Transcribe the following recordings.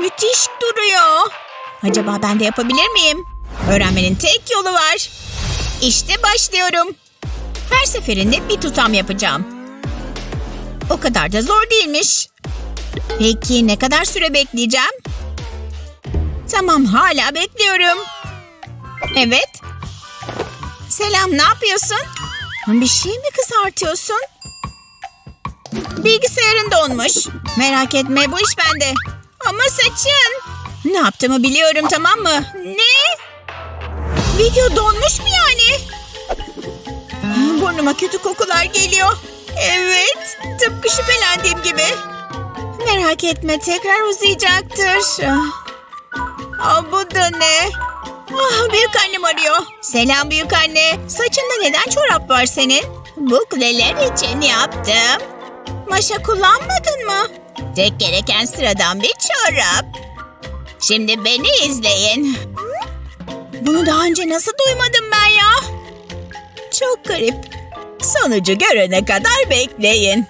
müthiş duruyor. Acaba ben de yapabilir miyim? Öğrenmenin tek yolu var. İşte başlıyorum. Her seferinde bir tutam yapacağım. O kadar da zor değilmiş. Peki ne kadar süre bekleyeceğim? Tamam hala bekliyorum. Evet. Selam ne yapıyorsun? Bir şey mi kızartıyorsun? Bilgisayarın donmuş. Merak etme bu iş bende. Ama saçın. Ne yaptığımı biliyorum tamam mı? Ne? Video donmuş mu yani? Burnuma kötü kokular geliyor. Evet, tıpkı şüphelendiğim gibi. Merak etme, tekrar uzayacaktır. Ah, bu da ne? Ah, büyük annem arıyor. Selam büyük anne. Saçında neden çorap var senin? Bukleler için yaptım. Maşa kullanmadın mı? Tek gereken sıradan bir çorap. Şimdi beni izleyin. Bunu daha önce nasıl duymadım ben ya? Çok garip. Sonucu görene kadar bekleyin.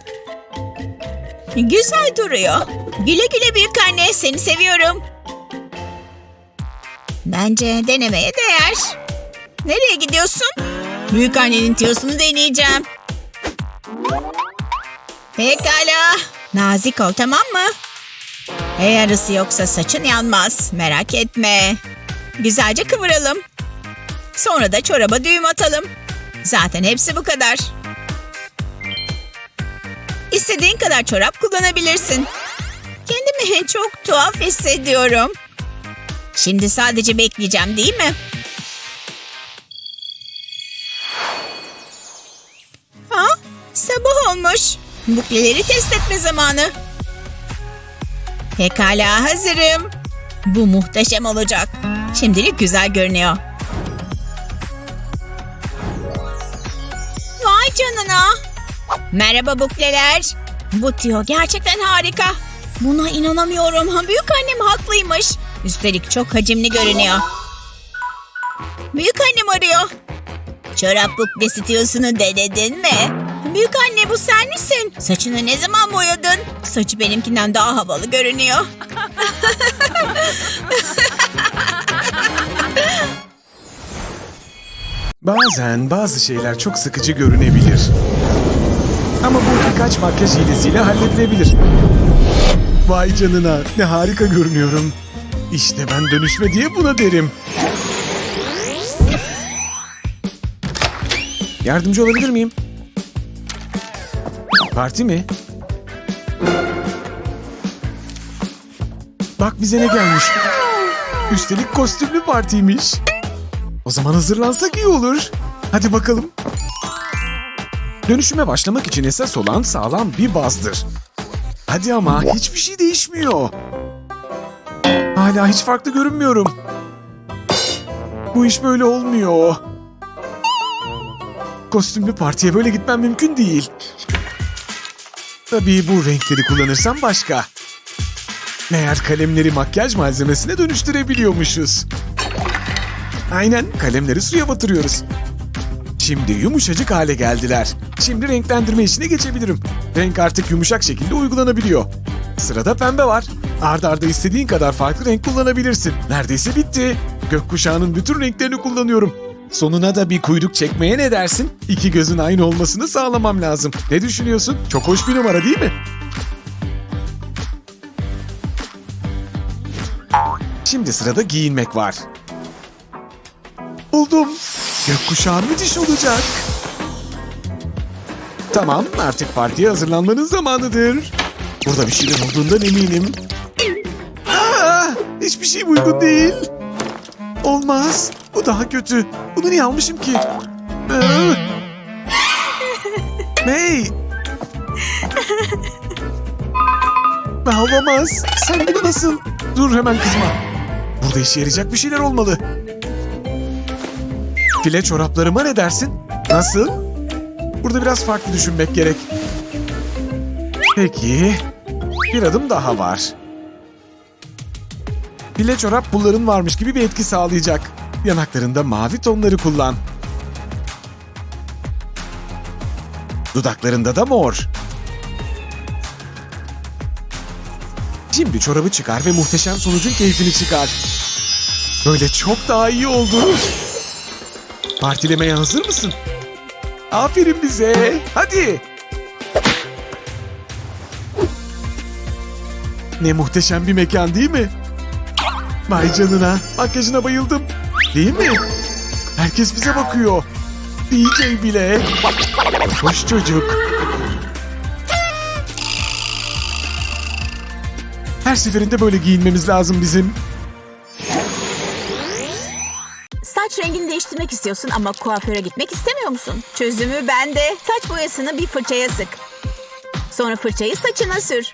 Güzel duruyor. Güle güle büyük anne seni seviyorum. Bence denemeye değer. Nereye gidiyorsun? Büyük annenin tiyosunu deneyeceğim. Pekala. Nazik ol tamam mı? Eğer ısı yoksa saçın yanmaz. Merak etme. Güzelce kıvıralım. Sonra da çoraba düğüm atalım. Zaten hepsi bu kadar. İstediğin kadar çorap kullanabilirsin. Kendimi çok tuhaf hissediyorum. Şimdi sadece bekleyeceğim değil mi? Bukleleri test etme zamanı. Pekala hazırım. Bu muhteşem olacak. Şimdilik güzel görünüyor. Vay canına. Merhaba bukleler. Bu tüyo gerçekten harika. Buna inanamıyorum. Büyük annem haklıymış. Üstelik çok hacimli görünüyor. Büyük annem arıyor. Çorap buklesi tiyosunu denedin mi? Büyük anne bu sen misin? Saçını ne zaman boyadın? Saçı benimkinden daha havalı görünüyor. Bazen bazı şeyler çok sıkıcı görünebilir. Ama bu birkaç makyaj hilesiyle halledilebilir. Vay canına ne harika görünüyorum. İşte ben dönüşme diye buna derim. Yardımcı olabilir miyim? Parti mi? Bak bize ne gelmiş. Üstelik kostümlü partiymiş. O zaman hazırlansak iyi olur. Hadi bakalım. Dönüşüme başlamak için esas olan sağlam bir bazdır. Hadi ama hiçbir şey değişmiyor. Hala hiç farklı görünmüyorum. Bu iş böyle olmuyor. Kostümlü partiye böyle gitmem mümkün değil. Tabii bu renkleri kullanırsam başka. Meğer kalemleri makyaj malzemesine dönüştürebiliyormuşuz. Aynen kalemleri suya batırıyoruz. Şimdi yumuşacık hale geldiler. Şimdi renklendirme işine geçebilirim. Renk artık yumuşak şekilde uygulanabiliyor. Sırada pembe var. Arda arda istediğin kadar farklı renk kullanabilirsin. Neredeyse bitti. Gökkuşağının bütün renklerini kullanıyorum. Sonuna da bir kuyruk çekmeye ne dersin? İki gözün aynı olmasını sağlamam lazım. Ne düşünüyorsun? Çok hoş bir numara değil mi? Şimdi sırada giyinmek var. Buldum. Gökkuşağı müthiş olacak. Tamam artık partiye hazırlanmanın zamanıdır. Burada bir şeyler olduğundan eminim. Aa, hiçbir şey uygun değil. Olmaz. Bu daha kötü. Bunu niye almışım ki? Hey! Aa, Olamaz. Sen bunu nasıl? Dur hemen kızma. Burada işe yarayacak bir şeyler olmalı. File çoraplarıma ne dersin? Nasıl? Burada biraz farklı düşünmek gerek. Peki. Bir adım daha var. File çorap pulların varmış gibi bir etki sağlayacak. Yanaklarında mavi tonları kullan. Dudaklarında da mor. Şimdi çorabı çıkar ve muhteşem sonucun keyfini çıkar. Böyle çok daha iyi oldu. Partilemeye hazır mısın? Aferin bize. Hadi. Ne muhteşem bir mekan değil mi? Vay canına. Makyajına bayıldım. Değil mi? Herkes bize bakıyor. DJ bile. Hoş çocuk. Her seferinde böyle giyinmemiz lazım bizim. Saç rengini değiştirmek istiyorsun ama kuaföre gitmek istemiyor musun? Çözümü bende. Saç boyasını bir fırçaya sık. Sonra fırçayı saçına sür.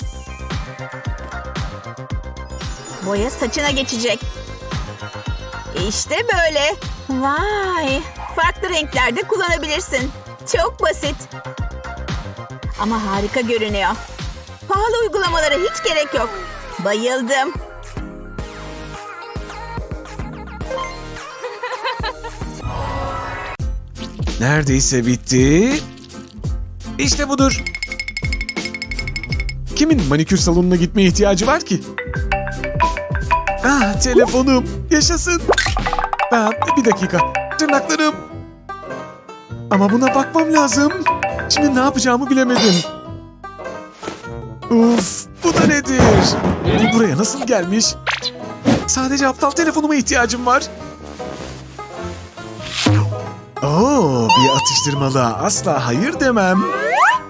Boya saçına geçecek. İşte böyle. Vay! Farklı renklerde kullanabilirsin. Çok basit. Ama harika görünüyor. Pahalı uygulamalara hiç gerek yok. Bayıldım. Neredeyse bitti. İşte budur. Kimin manikür salonuna gitmeye ihtiyacı var ki? Ah telefonum. Yaşasın. Ah, bir dakika. Tırnaklarım. Ama buna bakmam lazım. Şimdi ne yapacağımı bilemedim. Uf, bu da nedir? Bu buraya nasıl gelmiş? Sadece aptal telefonuma ihtiyacım var. Oo, bir atıştırmalığa asla hayır demem.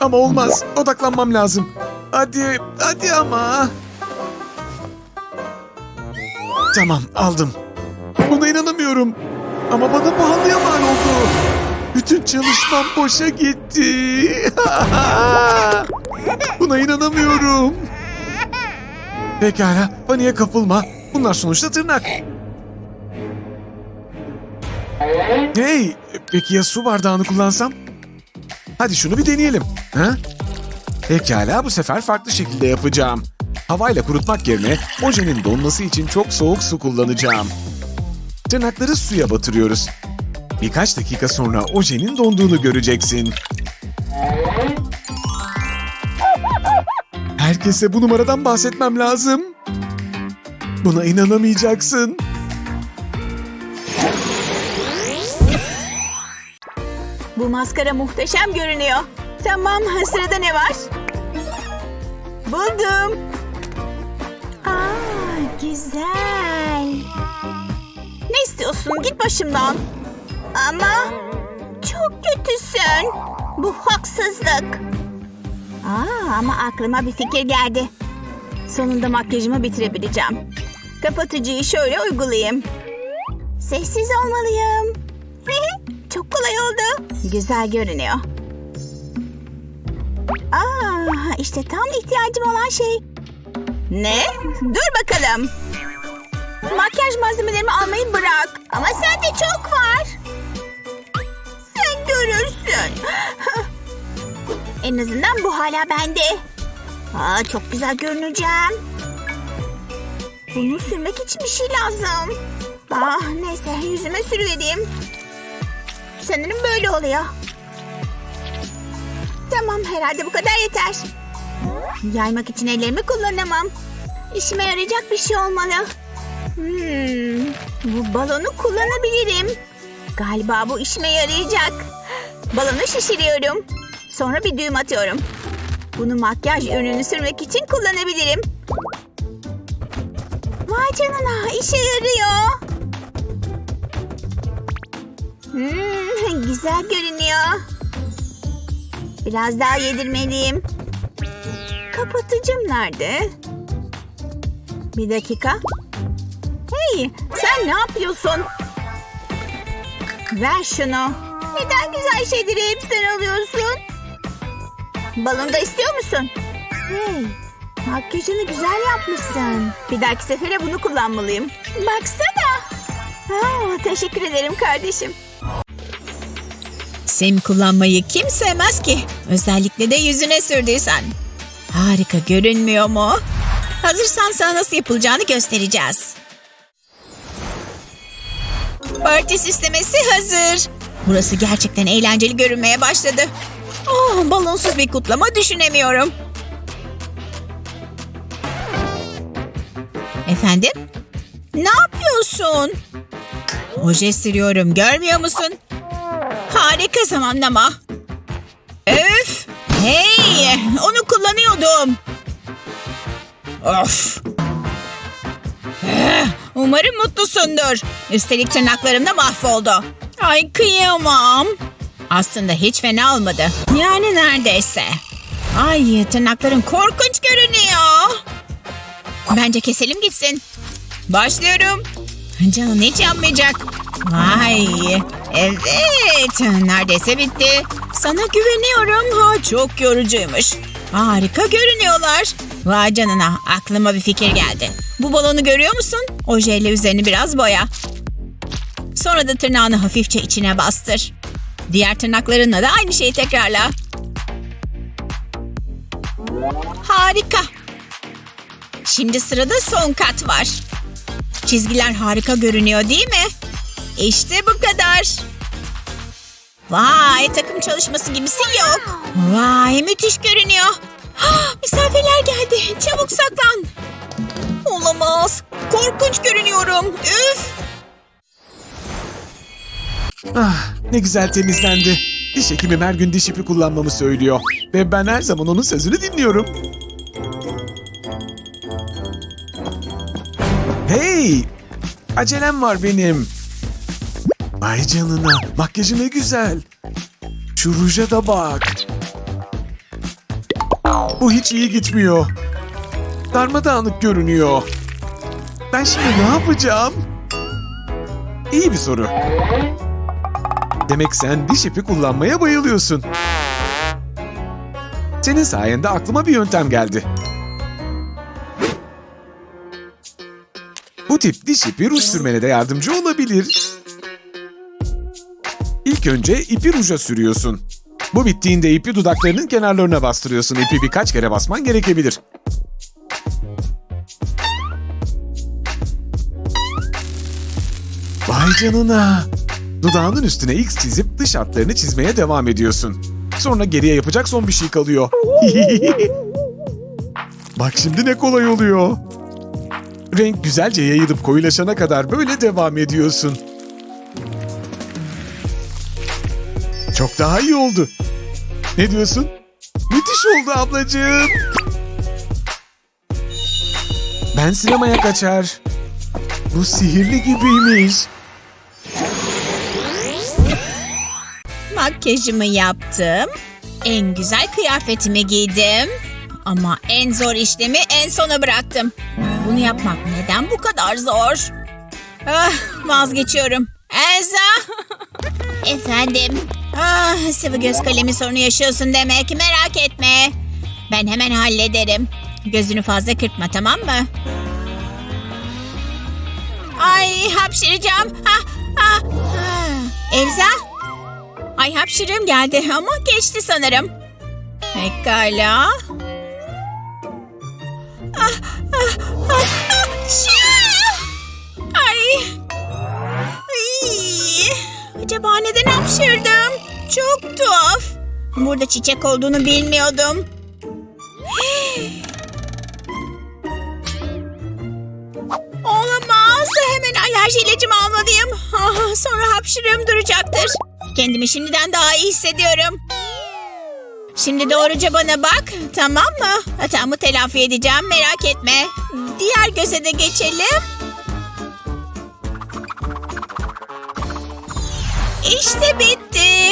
Ama olmaz, odaklanmam lazım. Hadi, hadi ama. Tamam, aldım. Buna inanamıyorum. Ama bana pahalıya mal oldu. Bütün çalışmam boşa gitti. Buna inanamıyorum. Pekala, paniğe kapılma. Bunlar sonuçta tırnak. Hey, peki ya su bardağını kullansam? Hadi şunu bir deneyelim. Ha? Pekala bu sefer farklı şekilde yapacağım. Havayla kurutmak yerine ojenin donması için çok soğuk su kullanacağım. Tırnakları suya batırıyoruz. Birkaç dakika sonra ojenin donduğunu göreceksin. Herkese bu numaradan bahsetmem lazım. Buna inanamayacaksın. Bu maskara muhteşem görünüyor. Tamam, sırada ne var? Buldum. Güzel. Ne istiyorsun? Git başımdan. Ama çok kötüsün. Bu haksızlık. Aa, ama aklıma bir fikir geldi. Sonunda makyajımı bitirebileceğim. Kapatıcıyı şöyle uygulayayım. Sessiz olmalıyım. Çok kolay oldu. Güzel görünüyor. Aa, işte tam ihtiyacım olan şey. Ne? Dur bakalım. Makyaj malzemelerimi almayı bırak. Ama sende çok var. Sen görürsün. en azından bu hala bende. Aa, çok güzel görüneceğim. Bunu sürmek için bir şey lazım. Ah, neyse yüzüme sürüvereyim. Sanırım böyle oluyor. Tamam herhalde bu kadar yeter. Yaymak için ellerimi kullanamam. İşime yarayacak bir şey olmalı. Hmm, bu balonu kullanabilirim. Galiba bu işime yarayacak. Balonu şişiriyorum. Sonra bir düğüm atıyorum. Bunu makyaj ürünü sürmek için kullanabilirim. Vay canına işe yarıyor. Hmm, güzel görünüyor. Biraz daha yedirmeliyim. Kapatıcım nerede? Bir dakika. Hey, sen ne yapıyorsun? Ver şunu. Neden güzel şeyleri hep sen alıyorsun? Balon da istiyor musun? Hey, makyajını güzel yapmışsın. Bir dahaki sefere bunu kullanmalıyım. Baksana. Aa, teşekkür ederim kardeşim. Sim kullanmayı kim sevmez ki? Özellikle de yüzüne sürdüysen. Harika görünmüyor mu? Hazırsan sana nasıl yapılacağını göstereceğiz. Parti süslemesi hazır. Burası gerçekten eğlenceli görünmeye başladı. Oh, balonsuz bir kutlama düşünemiyorum. Efendim? Ne yapıyorsun? Oje sürüyorum görmüyor musun? Harika zamanlama. Hey! Onu kullanıyordum. Of! Eh, Umarım mutlusundur. Üstelik tırnaklarım da mahvoldu. Ay kıyamam. Aslında hiç fena olmadı. Yani neredeyse. Ay tırnakların korkunç görünüyor. Bence keselim gitsin. Başlıyorum. Canın hiç yanmayacak. Vay. Evet. Neredeyse bitti. Sana güveniyorum. Ha, çok yorucuymuş. Harika görünüyorlar. Vay canına. Aklıma bir fikir geldi. Bu balonu görüyor musun? Ojeyle üzerini biraz boya. Sonra da tırnağını hafifçe içine bastır. Diğer tırnaklarınla da aynı şeyi tekrarla. Harika. Şimdi sırada son kat var. Çizgiler harika görünüyor değil mi? İşte bu kadar. Vay takım çalışması gibisi yok. Vay müthiş görünüyor. Ah, Misafirler geldi. Çabuk saklan. Olamaz. Korkunç görünüyorum. Üf. Ah, ne güzel temizlendi. Diş hekimim her gün diş ipi kullanmamı söylüyor. Ve ben her zaman onun sözünü dinliyorum. Hey! Acelem var benim. Ay canına, makyajı ne güzel. Şu ruja da bak. Bu hiç iyi gitmiyor. Darmadağınık görünüyor. Ben şimdi ne yapacağım? İyi bir soru. Demek sen diş ipi kullanmaya bayılıyorsun. Senin sayende aklıma bir yöntem geldi. Bu tip diş ipi ruj sürmene de yardımcı olabilir. İlk önce ipi ruja sürüyorsun. Bu bittiğinde ipi dudaklarının kenarlarına bastırıyorsun. İpi birkaç kere basman gerekebilir. Vay canına. Dudağının üstüne X çizip dış hatlarını çizmeye devam ediyorsun. Sonra geriye yapacak son bir şey kalıyor. Bak şimdi ne kolay oluyor. Renk güzelce yayılıp koyulaşana kadar böyle devam ediyorsun. Çok daha iyi oldu. Ne diyorsun? Müthiş oldu ablacığım. Ben sinemaya kaçar. Bu sihirli gibiymiş. Makyajımı yaptım. En güzel kıyafetimi giydim. Ama en zor işlemi en sona bıraktım. Bunu yapmak neden bu kadar zor? Ah, vazgeçiyorum. Elsa! Efendim? Ah, sıvı göz kalemi sorunu yaşıyorsun demek. Merak etme. Ben hemen hallederim. Gözünü fazla kırpma tamam mı? Ay hapşıracağım. Ah, ah, ah. Elsa? Ay hapşırığım geldi ama geçti sanırım. Pekala. Ah, ah, ah, ah! Ay. Ay. Acaba neden hapşırdım? Çok tuhaf. Burada çiçek olduğunu bilmiyordum. Olamaz. Hemen alerji ilacımı almalıyım. Ah, sonra hapşırığım duracaktır. Kendimi şimdiden daha iyi hissediyorum. Şimdi doğruca bana bak. Tamam mı? Hatamı telafi edeceğim. Merak etme. Diğer göze de geçelim. İşte bitti.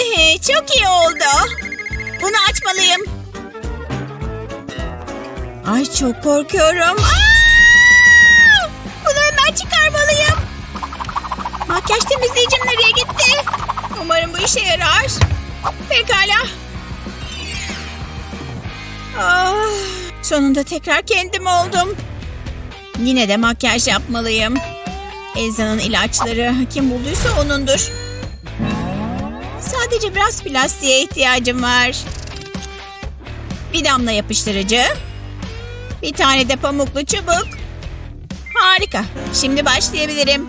Çok iyi oldu. Bunu açmalıyım. Ay çok korkuyorum. Aa! Bunu hemen çıkarmalıyım. Makyaj temizleyicim nereye gitti? Umarım bu işe yarar. Pekala. Ah, sonunda tekrar kendim oldum. Yine de makyaj yapmalıyım. Elza'nın ilaçları kim bulduysa onundur. Sadece biraz plastiğe ihtiyacım var. Bir damla yapıştırıcı. Bir tane de pamuklu çubuk. Harika. Şimdi başlayabilirim.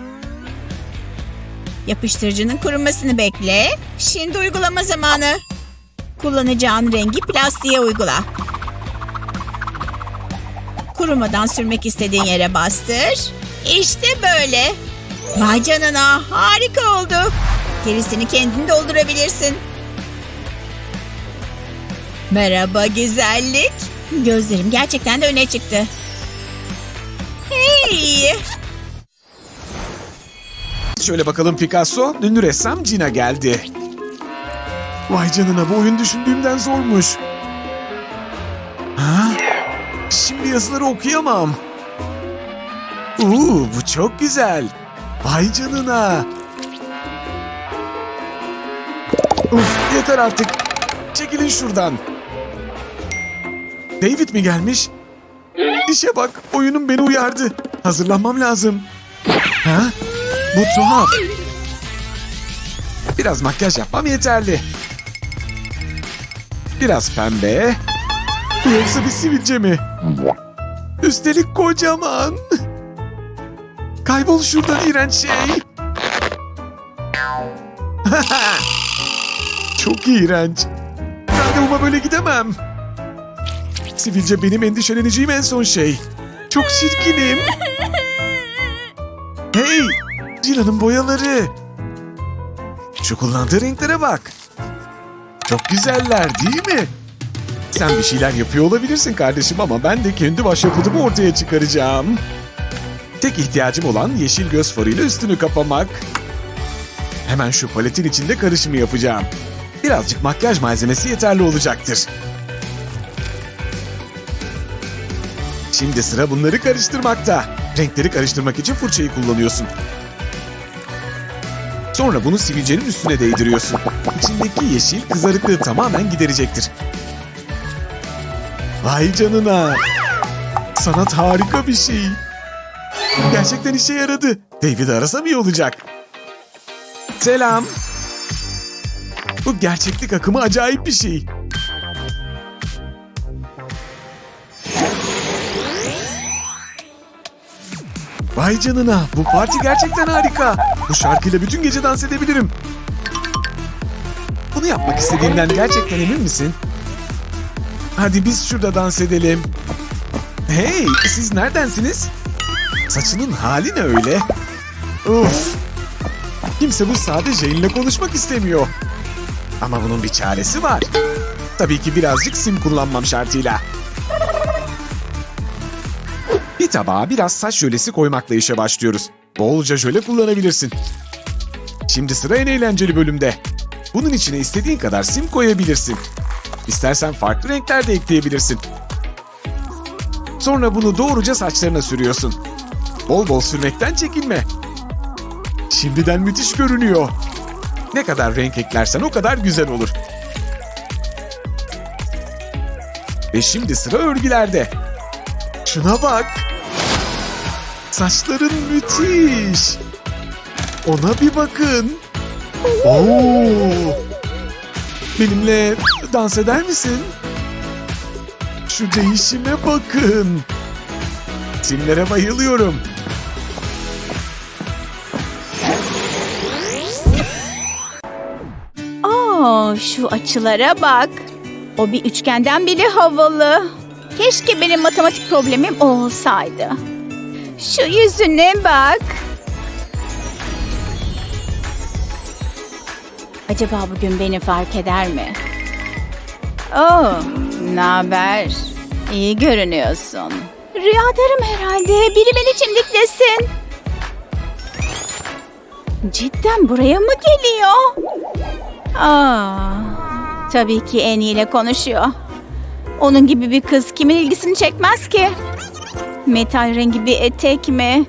Yapıştırıcının kurumasını bekle. Şimdi uygulama zamanı. Kullanacağın rengi plastiğe uygula. Kurumadan sürmek istediğin yere bastır. İşte böyle. Vay canına harika oldu. Gerisini kendin doldurabilirsin. Merhaba güzellik. Gözlerim gerçekten de öne çıktı. Hey! Şöyle bakalım Picasso. Ünlü ressam Gina geldi. Vay canına bu oyun düşündüğümden zormuş. Ha? Şimdi yazıları okuyamam. Uuu bu çok güzel. Vay canına. Uf yeter artık. Çekilin şuradan. David mi gelmiş? İşe bak oyunum beni uyardı. Hazırlanmam lazım. Ha? Bu tuhaf. Biraz makyaj yapmam yeterli. Biraz pembe. Bu Yoksa bir sivilce mi? Üstelik kocaman. Kaybol şuradan iğrenç şey. Çok iğrenç. Randevuma böyle gidemem. Sivilce benim endişeleneceğim en son şey. Çok çirkinim. Hey! Cila'nın boyaları. Şu kullandığı renklere bak. Çok güzeller değil mi? Sen bir şeyler yapıyor olabilirsin kardeşim ama ben de kendi başyapıtımı ortaya çıkaracağım. Tek ihtiyacım olan yeşil göz farıyla üstünü kapamak. Hemen şu paletin içinde karışımı yapacağım. Birazcık makyaj malzemesi yeterli olacaktır. Şimdi sıra bunları karıştırmakta. Renkleri karıştırmak için fırçayı kullanıyorsun. Sonra bunu sivilcenin üstüne değdiriyorsun. İçindeki yeşil kızarıklığı tamamen giderecektir. Vay canına. Sanat harika bir şey. Gerçekten işe yaradı. David'i arasam iyi olacak. Selam. Bu gerçeklik akımı acayip bir şey. Vay canına bu parti gerçekten harika. Bu şarkıyla bütün gece dans edebilirim. Bunu yapmak istediğinden gerçekten emin misin? Hadi biz şurada dans edelim. Hey siz neredensiniz? Saçının hali ne öyle? Uf. Kimse bu sade Jane'le konuşmak istemiyor. Ama bunun bir çaresi var. Tabii ki birazcık sim kullanmam şartıyla. Bir tabağa biraz saç jölesi koymakla işe başlıyoruz. Bolca jöle kullanabilirsin. Şimdi sıra en eğlenceli bölümde. Bunun içine istediğin kadar sim koyabilirsin. İstersen farklı renkler de ekleyebilirsin. Sonra bunu doğruca saçlarına sürüyorsun. Bol bol sürmekten çekinme. Şimdiden müthiş görünüyor. Ne kadar renk eklersen o kadar güzel olur. Ve şimdi sıra örgülerde. Şuna bak. Saçların müthiş. Ona bir bakın. Oo. Benimle dans eder misin? Şu değişime bakın. Simlere bayılıyorum. Oo, şu açılara bak. O bir üçgenden bile havalı. Keşke benim matematik problemim olsaydı. Şu yüzüne bak. Acaba bugün beni fark eder mi? Ne haber? İyi görünüyorsun. Rüyadarım herhalde. Biri beni çimdiklesin. Cidden buraya mı geliyor? Aa, tabii ki en ile konuşuyor. Onun gibi bir kız kimin ilgisini çekmez ki? Metal rengi bir etek mi?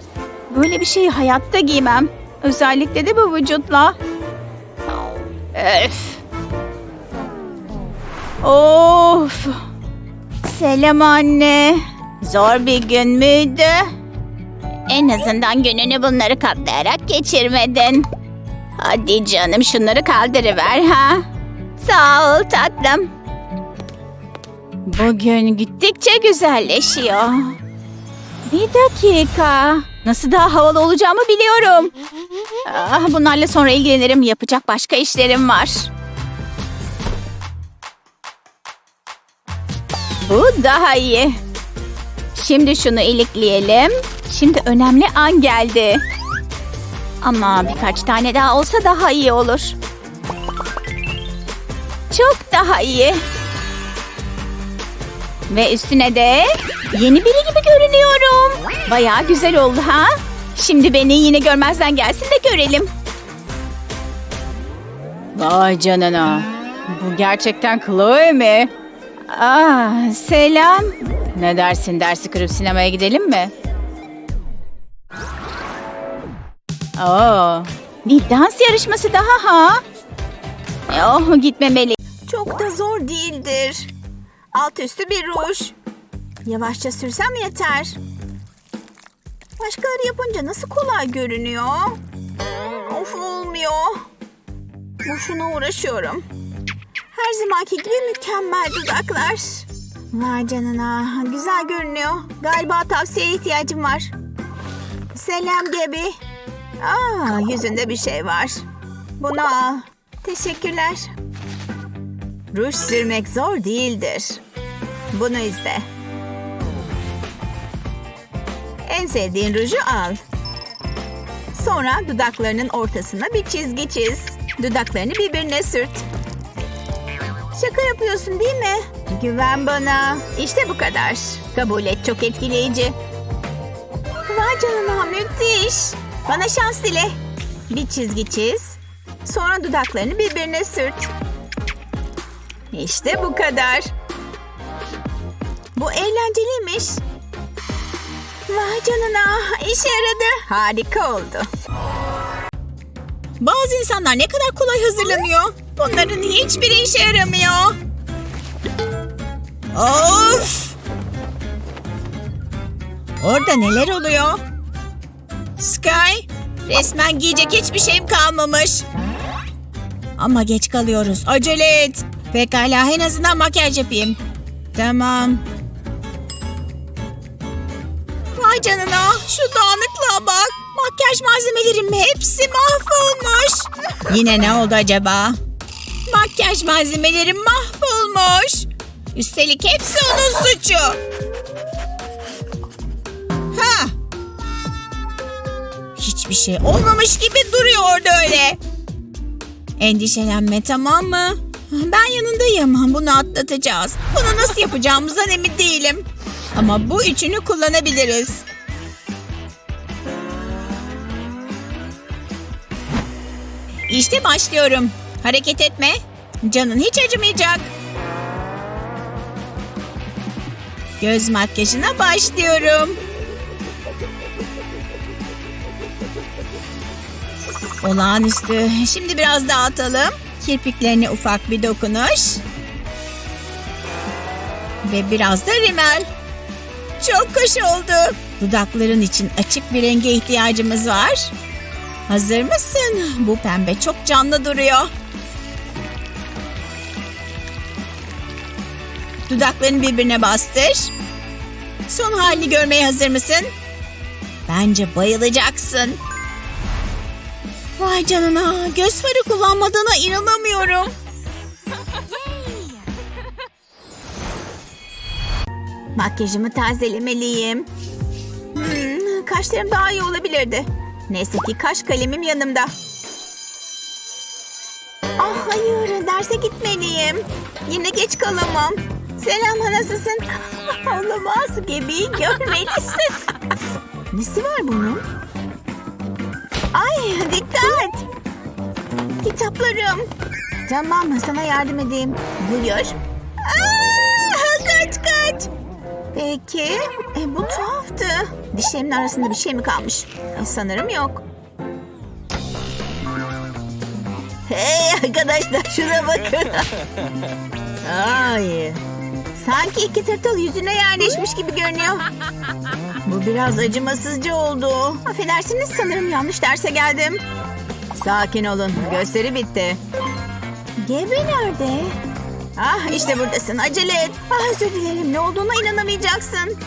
Böyle bir şeyi hayatta giymem. Özellikle de bu vücutla. Öf. Of. Selam anne. Zor bir gün müydü? En azından gününü bunları katlayarak geçirmedin. Hadi canım şunları kaldırıver ha. Sağ ol tatlım. Bugün gittikçe güzelleşiyor. Bir dakika. Nasıl daha havalı olacağımı biliyorum. Ah, bunlarla sonra ilgilenirim. Yapacak başka işlerim var. Bu daha iyi. Şimdi şunu ilikleyelim. Şimdi önemli an geldi. Ama birkaç tane daha olsa daha iyi olur. Çok daha iyi. Ve üstüne de yeni biri gibi görünüyorum. Bayağı güzel oldu ha? Şimdi beni yine görmezden gelsin de görelim. Vay canına. Bu gerçekten Chloe mi? Ah, selam. Ne dersin dersi kırıp sinemaya gidelim mi? Oo, bir dans yarışması daha ha? Oh, gitmemeli. Çok da zor değildir. Alt üstü bir ruj. Yavaşça sürsem yeter. Başkaları yapınca nasıl kolay görünüyor? Of olmuyor. Boşuna uğraşıyorum. Her zamanki gibi mükemmel dudaklar. Vay canına. Güzel görünüyor. Galiba tavsiyeye ihtiyacım var. Selam Gebi. Aa, yüzünde bir şey var. Bunu al. Teşekkürler. Ruj sürmek zor değildir. Bunu izle. En sevdiğin ruju al. Sonra dudaklarının ortasına bir çizgi çiz. Dudaklarını birbirine sürt. Şaka yapıyorsun değil mi? Güven bana. İşte bu kadar. Kabul et çok etkileyici. Vay canına müthiş. Bana şans dile. Bir çizgi çiz. Sonra dudaklarını birbirine sürt. İşte bu kadar. Bu eğlenceliymiş. Vay canına işe yaradı. Harika oldu. Bazı insanlar ne kadar kolay hazırlanıyor. Bunların hiçbiri işe yaramıyor. Of! Orada neler oluyor? Sky, resmen giyecek hiçbir şeyim kalmamış. Ama geç kalıyoruz. Acele et. Pekala en azından makyaj yapayım. Tamam. Vay canına şu dağınıklığa bak. Makyaj malzemelerim hepsi mahvolmuş. Yine ne oldu acaba? Makyaj malzemelerim mahvolmuş. Üstelik hepsi onun suçu. Hiçbir şey olmamış gibi duruyordu öyle. Endişelenme tamam mı? Ben yanındayım. Bunu atlatacağız. Bunu nasıl yapacağımızdan emin değilim. Ama bu üçünü kullanabiliriz. İşte başlıyorum. Hareket etme. Canın hiç acımayacak. Göz makyajına başlıyorum. Olağanüstü. Şimdi biraz dağıtalım. Kirpiklerine ufak bir dokunuş. Ve biraz da rimel. Çok hoş oldu. Dudakların için açık bir renge ihtiyacımız var. Hazır mısın? Bu pembe çok canlı duruyor. Dudaklarını birbirine bastır. Son halini görmeye hazır mısın? Bence bayılacaksın. Vay canına, göz farı kullanmadığına inanamıyorum. Makyajımı tazelemeliyim. Hmm, kaşlarım daha iyi olabilirdi. Neyse ki kaş kalemim yanımda. Ah hayır, derse gitmeliyim. Yine geç kalamam. Selam nasılsın? Olamaz gibi görmelisin. Nesi var bunun? Ay dikkat. Kitaplarım. Tamam sana yardım edeyim. Buyur. Aa, kaç kaç. Peki. E, bu tuhaftı. Dişlerimin arasında bir şey mi kalmış? E, sanırım yok. Hey arkadaşlar şuna bakın. Ay. Sanki iki tırtıl yüzüne yerleşmiş gibi görünüyor. Bu biraz acımasızca oldu. Affedersiniz sanırım yanlış derse geldim. Sakin olun. Gösteri bitti. Gebe nerede? Ah işte buradasın. Acele et. Ah özür dilerim. Ne olduğuna inanamayacaksın.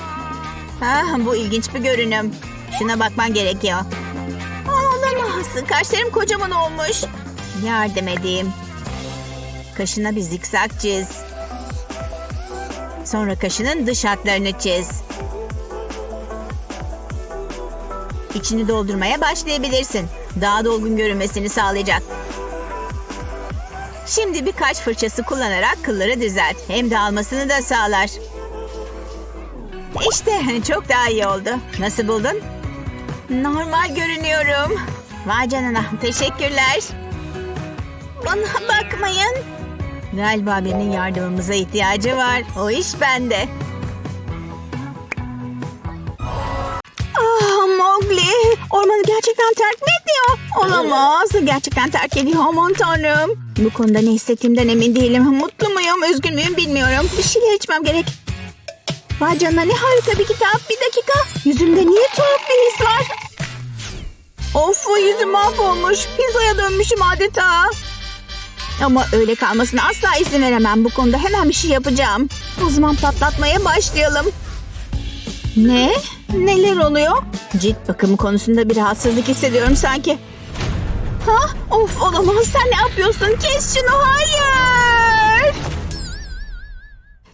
Ah bu ilginç bir görünüm. Şuna bakman gerekiyor. Ah, olamaz. Kaşlarım kocaman olmuş. Yardım edeyim. Kaşına bir zikzak çiz. Sonra kaşının dış hatlarını çiz. İçini doldurmaya başlayabilirsin. Daha dolgun görünmesini sağlayacak. Şimdi birkaç fırçası kullanarak kılları düzelt. Hem dağılmasını da sağlar. İşte çok daha iyi oldu. Nasıl buldun? Normal görünüyorum. Vay canına teşekkürler. Bana bakmayın. Galiba birinin yardımımıza ihtiyacı var. O iş bende. Ormanı gerçekten terk mi ediyor? Olamaz. Gerçekten terk ediyor. Aman tanrım. Bu konuda ne hissettiğimden emin değilim. Mutlu muyum, üzgün müyüm bilmiyorum. Bir şeyler içmem gerek. Vay canına ne harika bir kitap. Bir dakika. Yüzümde niye tuhaf bir his var? Of yüzüm mahvolmuş. Pizzaya dönmüşüm adeta. Ama öyle kalmasına asla izin veremem. Bu konuda hemen bir şey yapacağım. O zaman patlatmaya başlayalım. Ne? Neler oluyor? Cilt bakımı konusunda bir rahatsızlık hissediyorum sanki. Ha? Of olamaz. Sen ne yapıyorsun? Kes şunu. Hayır.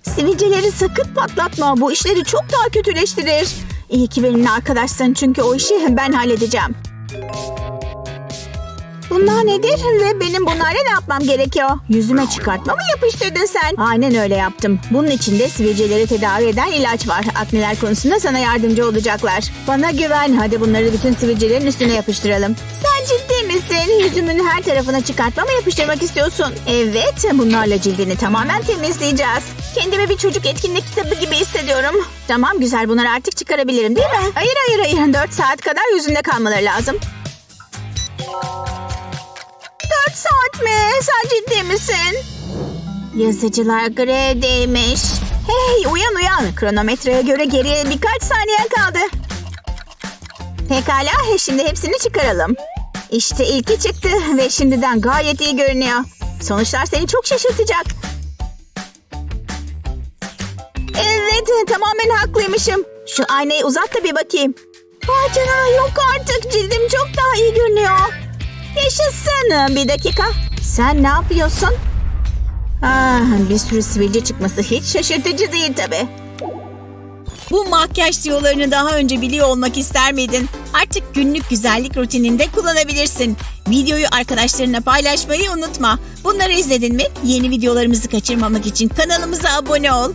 Sivilceleri sakın patlatma. Bu işleri çok daha kötüleştirir. İyi ki benimle arkadaşsın çünkü o işi ben halledeceğim. Bunlar nedir ve benim bunlarla ne yapmam gerekiyor? Yüzüme çıkartma mı yapıştırdın sen? Aynen öyle yaptım. Bunun içinde sivilceleri tedavi eden ilaç var. Akneler konusunda sana yardımcı olacaklar. Bana güven. Hadi bunları bütün sivilcelerin üstüne yapıştıralım. Sen ciddi misin? Yüzümün her tarafına çıkartma mı yapıştırmak istiyorsun? Evet. Bunlarla cildini tamamen temizleyeceğiz. Kendimi bir çocuk etkinlik kitabı gibi hissediyorum. Tamam güzel bunları artık çıkarabilirim değil mi? Hayır hayır hayır. 4 saat kadar yüzünde kalmaları lazım. Saat mi? Sen ciddi misin? Yazıcılar grevdeymiş. Hey uyan uyan. Kronometreye göre geriye birkaç saniye kaldı. Pekala he, şimdi hepsini çıkaralım. İşte ilki çıktı ve şimdiden gayet iyi görünüyor. Sonuçlar seni çok şaşırtacak. Evet tamamen haklıymışım. Şu aynayı uzat da bir bakayım. Vay canına yok artık cildim çok daha iyi görünüyor. Yaşasın. Bir dakika. Sen ne yapıyorsun? Ah, bir sürü sivilce çıkması hiç şaşırtıcı değil tabii. Bu makyaj tiyolarını daha önce biliyor olmak ister miydin? Artık günlük güzellik rutininde kullanabilirsin. Videoyu arkadaşlarına paylaşmayı unutma. Bunları izledin mi? Yeni videolarımızı kaçırmamak için kanalımıza abone ol.